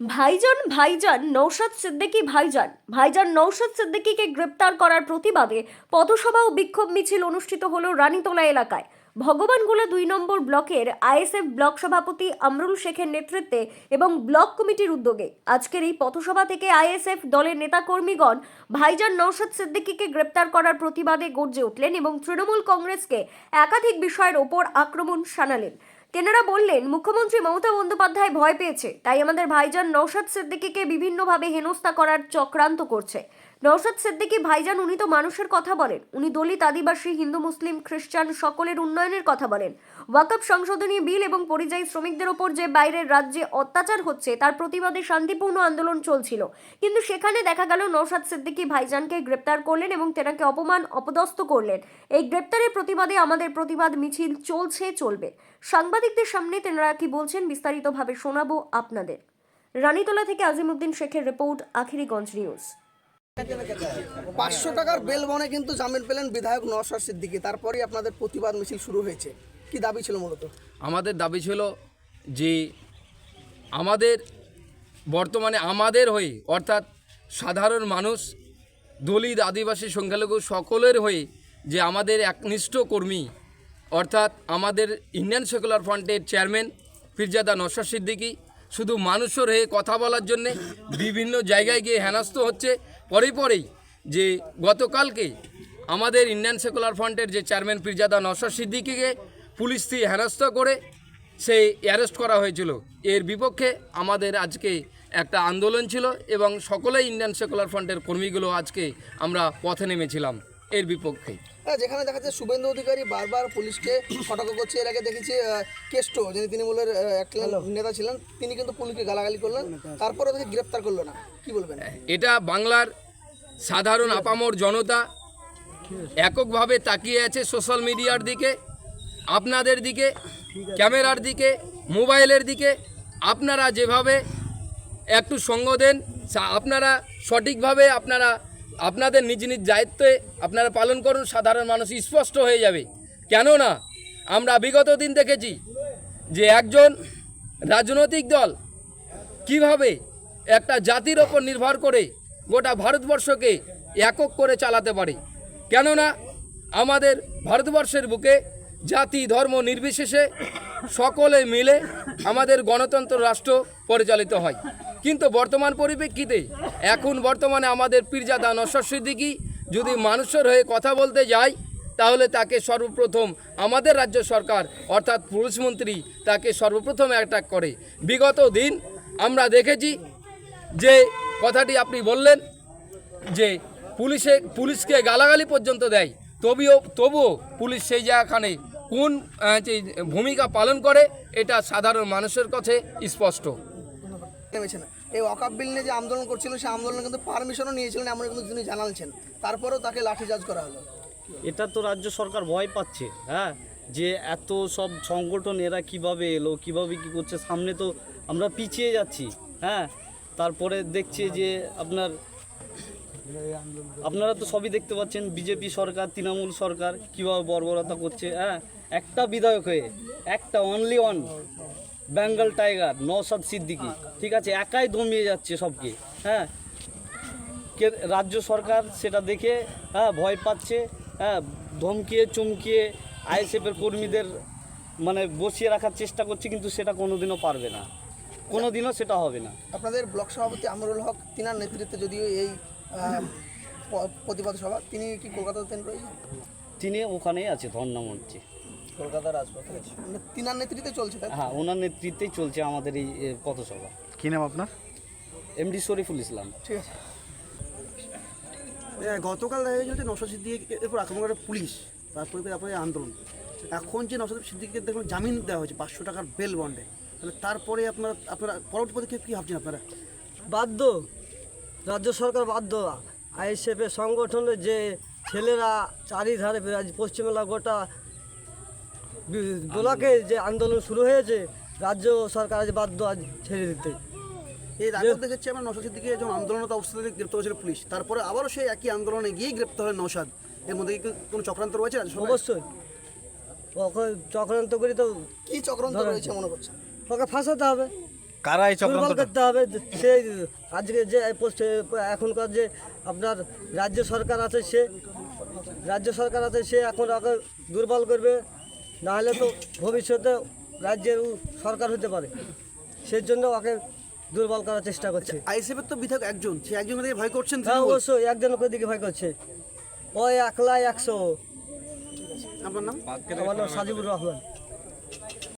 ভাইজান ভাইজান, নৌশাদ সিদ্দিকী, ভাইজান। ভাইজান, নৌশাদ সিদ্দিকীকে গ্রেপ্তার করার প্রতিবাদে পথসভা ও বিক্ষোভ মিছিল অনুষ্ঠিত হলো রানীতলা এলাকায়। ভগবানগোলা দুই নম্বর ব্লকের আইএসএফ ব্লক সভাপতি আমরুল শেখের নেতৃত্বে এবং ব্লক কমিটির উদ্যোগে আজকের এই পথসভা থেকে আইএসএফ দলের নেতাকর্মীগণ ভাইজান, নৌশাদ সিদ্দিকীকে গ্রেপ্তার করার প্রতিবাদে গর্জে উঠলেন এবং তৃণমূল কংগ্রেসকে একাধিক বিষয়ের ওপর আক্রমণ শানালেন। তেনারা বললেন, মুখ্যমন্ত্রী মমতা বন্দ্যোপাধ্যায় ভয় পেয়েছে, তাই আমাদের ভাইজান নৌশাদ সিদ্দিকীকে বিভিন্নভাবে হেনস্থা করার চক্রান্ত করছে। নৌশাদ সিদ্দিকী ভাইজান, উনি তো মানুষের কথা বলেন। উনি দলিত, আদিবাসী, হিন্দু, মুসলিম, খ্রিস্টান, সকলের উন্নয়নের কথা বলেন। ওয়াকফ সংশোধনী বিল এবং পরিযায়ী শ্রমিকদের ওপর যে বাইরের রাজ্যে অত্যাচার হচ্ছে, তার প্রতিবাদে শান্তিপূর্ণ আন্দোলন চলছিল। কিন্তু সেখানে দেখা গেল নৌশাদ সিদ্দিকী ভাইজানকে গ্রেপ্তার করলেন এবং তেনাকে অপমান, অপদস্থ করলেন। এই গ্রেপ্তারের প্রতিবাদে আমাদের প্রতিবাদ মিছিল চলছে, চলবে। সাংবাদিকদের সামনে তেনারা কি বলছেন, বিস্তারিতভাবে শোনাবো আপনাদের। রানীতলা থেকে আজিমউদ্দিন শেখের রিপোর্ট, আখিরিগঞ্জ নিউজ। পাঁচশো টাকার বেল বনে কিন্তু জামিন পেলেন বিধায়ক নওশাদ সিদ্দিকী। তারপরেই আপনাদের প্রতিবাদ মিছিল শুরু হয়েছে। কি দাবি ছিল মূলত? আমাদের দাবি ছিল যে আমাদের বর্তমানে আমাদের হয়ে, অর্থাৎ সাধারণ মানুষ, দলিত আদিবাসী সংখ্যালঘু সকলের হয়ে যে আমাদের একনিষ্ঠ কর্মী, অর্থাৎ আমাদের ইন্ডিয়ান সেকুলার ফ্রন্টের চেয়ারম্যান ফিরজাদা নসর সিদ্দিকী শুধু মানুষের হয়ে কথা বলার জন্যে বিভিন্ন জায়গায় গিয়ে হেনস্থ হচ্ছে। পরে পরেই যে গতকালকে আমাদের ইন্ডিয়ান সেকুলার ফ্রন্টের যে চেয়ারম্যান পিরজাদা নসর সিদ্দিকীকে পুলিশ দিয়ে হেনস্থ করে সেই অ্যারেস্ট করা হয়েছিল। এর বিপক্ষে আমাদের আজকে একটা আন্দোলন ছিল এবং সকলেই ইন্ডিয়ান সেকুলার ফ্রন্টের কর্মীগুলো আজকে আমরা পথে নেমেছিলাম। এর বিপক্ষে। হ্যাঁ যেখানে দেখা যাচ্ছে শুভেন্দু অধিকারী বারবার পুলিশকে সতর্ক করছে এর আগে দেখেছি কেষ্ট যিনি তৃণমূলের একটা নেতা ছিলেন তিনি কিন্তু পুলিশকে গালাগালি করলেন তারপরে তাকে গ্রেপ্তার করল না। কি বলবেন? এটা বাংলার সাধারণ আপামর জনতা এককভাবে তাকিয়ে আছে সোশ্যাল মিডিয়ার দিকে আপনাদের দিকে ক্যামেরার দিকে মোবাইলের দিকে। আপনারা যেভাবে একটু সঙ্গ দেন আপনারা সঠিকভাবে আপনারা আপনাদের নিজ নিজ দায়িত্বে আপনারা পালন করুন, সাধারণ মানুষ স্পষ্ট হয়ে যাবে। কেননা, আমরা বিগত দিন দেখেছি যে একজন রাজনৈতিক দল কীভাবে একটা জাতির ওপর নির্ভর করে গোটা ভারতবর্ষকে একক করে চালাতে পারে। কেননা, আমাদের ভারতবর্ষের বুকে জাতি, ধর্ম নির্বিশেষে সকলে মিলে আমাদের গণতন্ত্র রাষ্ট্র পরিচালিত হয়। কিন্তু বর্তমান পরিপ্রেক্ষিতে এখন বর্তমানে আমাদের পীরজাদা নশ্বর সিদ্দিকী যদি মানুষের হয়ে কথা বলতে যায়, তাহলে তাকে সর্বপ্রথম আমাদের রাজ্য সরকার, অর্থাৎ পুলিশমন্ত্রী তাকে সর্বপ্রথম অ্যাটাক করে। বিগত দিন আমরা দেখেছি যে কথাটি আপনি বললেন যে পুলিশে, পুলিশকে গালাগালি পর্যন্ত দেয়। তবুও তবুও পুলিশ সেই জায়গাখানে কোন ভূমিকা পালন করে, এটা সাধারণ মানুষের কাছে স্পষ্ট। নেমেছেন এই ওয়াকাপ বিল নিয়ে যে আন্দোলন করছিলেন সেই আন্দোলনে কিন্তু পারমিশনও নিয়েছিলেন এমন কিন্তু তিনি জানালছেন তারপরেও তাকে লাঠিচার্জ করা হলো। এটা তো রাজ্য সরকার ভয় পাচ্ছে হ্যাঁ? যে এত সব সংগঠন এরা কীভাবে এলো, কীভাবে কি করছে, সামনে তো আমরা পিছিয়ে যাচ্ছি হ্যাঁ? তারপরে দেখছে যে আপনার, আপনারা তো সবই দেখতে পাচ্ছেন, বিজেপি সরকার, তৃণমূল সরকার কীভাবে বর্বরতা করছে হ্যাঁ? একটা বিধায়ক হয়ে, একটা only one Bengal tiger Naushad Siddiqui. ঠিক আছে একাই দমিয়ে যাচ্ছে সবকে হ্যাঁ? কে রাজ্য সরকার সেটা দেখে হ্যাঁ ভয় পাচ্ছে হ্যাঁ ধমকিয়ে চমকিয়ে আইএসএফের কর্মীদের মানে বসিয়ে রাখার চেষ্টা করছে কিন্তু সেটা কোনোদিনও পারবে না। কোনোদিনও সেটা হবে না। আপনাদের ব্লক সভাপতি আমরুল হক তিনার নেতৃত্বে যদিও এই প্রতিবাদ সভা তিনি কি কলকাতাতে রয়েছেন? তিনি ওখানেই আছে ধর্ণা মঞ্চে। কলকাতার রাজপথে মানে তিনার নেতৃত্বে চলছে হ্যাঁ ওনার নেতৃত্বেই চলছে আমাদের এই এ, পথসভা। কি নাম আপনার? এমডি শরীফুল ইসলাম। ঠিক আছে। গতকাল দেখা গেছিল যে নশা সিদ্দিকের এরপর আক্রমণ করে পুলিশ তারপরে তারপরে আন্দোলন। এখন যে নশা সিদ্দিককে দেখুন জামিন দেওয়া হয়েছে পাঁচশো টাকার বেল বন্ডে। তাহলে তারপরে আপনারা আপনারা পরবর্তী পদক্ষেপ কী ভাবছেন আপনারা? বাধ্য রাজ্য সরকার বাধ্য আইএসএফের সংগঠনের যে ছেলেরা চারিধারে পশ্চিমবাংলা গোটা ব্লকে যে আন্দোলন শুরু হয়েছে রাজ্য সরকার আজ বাধ্য আজ ছেড়ে দিতে। এই আগেও দেখেছি আমরা নশা সিদ্দিকে যখন আন্দোলনত অবস্থাতে গ্রেপ্তার হয়েছিল পুলিশ তারপরে আবারও সেই একই আন্দোলনে গিয়েই গ্রেপ্তার হয় নৌসাদ এর মধ্যে কি কোনো চক্রান্ত রয়েছে অবশ্যই। ওকে চক্রান্ত করি তো কি চক্রান্ত রয়েছে মনে করছেন? ওকে ফাঁসাতে হবে। কারা এই চক্রান্ত করতে হবে। সেই আজকে যে পোস্টে এখনকার যে আপনার রাজ্য সরকার আছে সে রাজ্য সরকার আছে সে এখন ওকে দুর্বল করবে। নাহলে তো ভবিষ্যতে রাজ্যের সরকার হতে পারে। সেই জন্য ওকে দুর্বল করার চেষ্টা করছে। আইসিএফের তো বিধায়ক একজন সে একজন ভয় করছেন হ্যাঁ। অবশ্যই একজন লোকের দিকে ভয় করছে। ওই একলাই একশো। আমার নাম? আমার নাম সাজিবুর রহমান।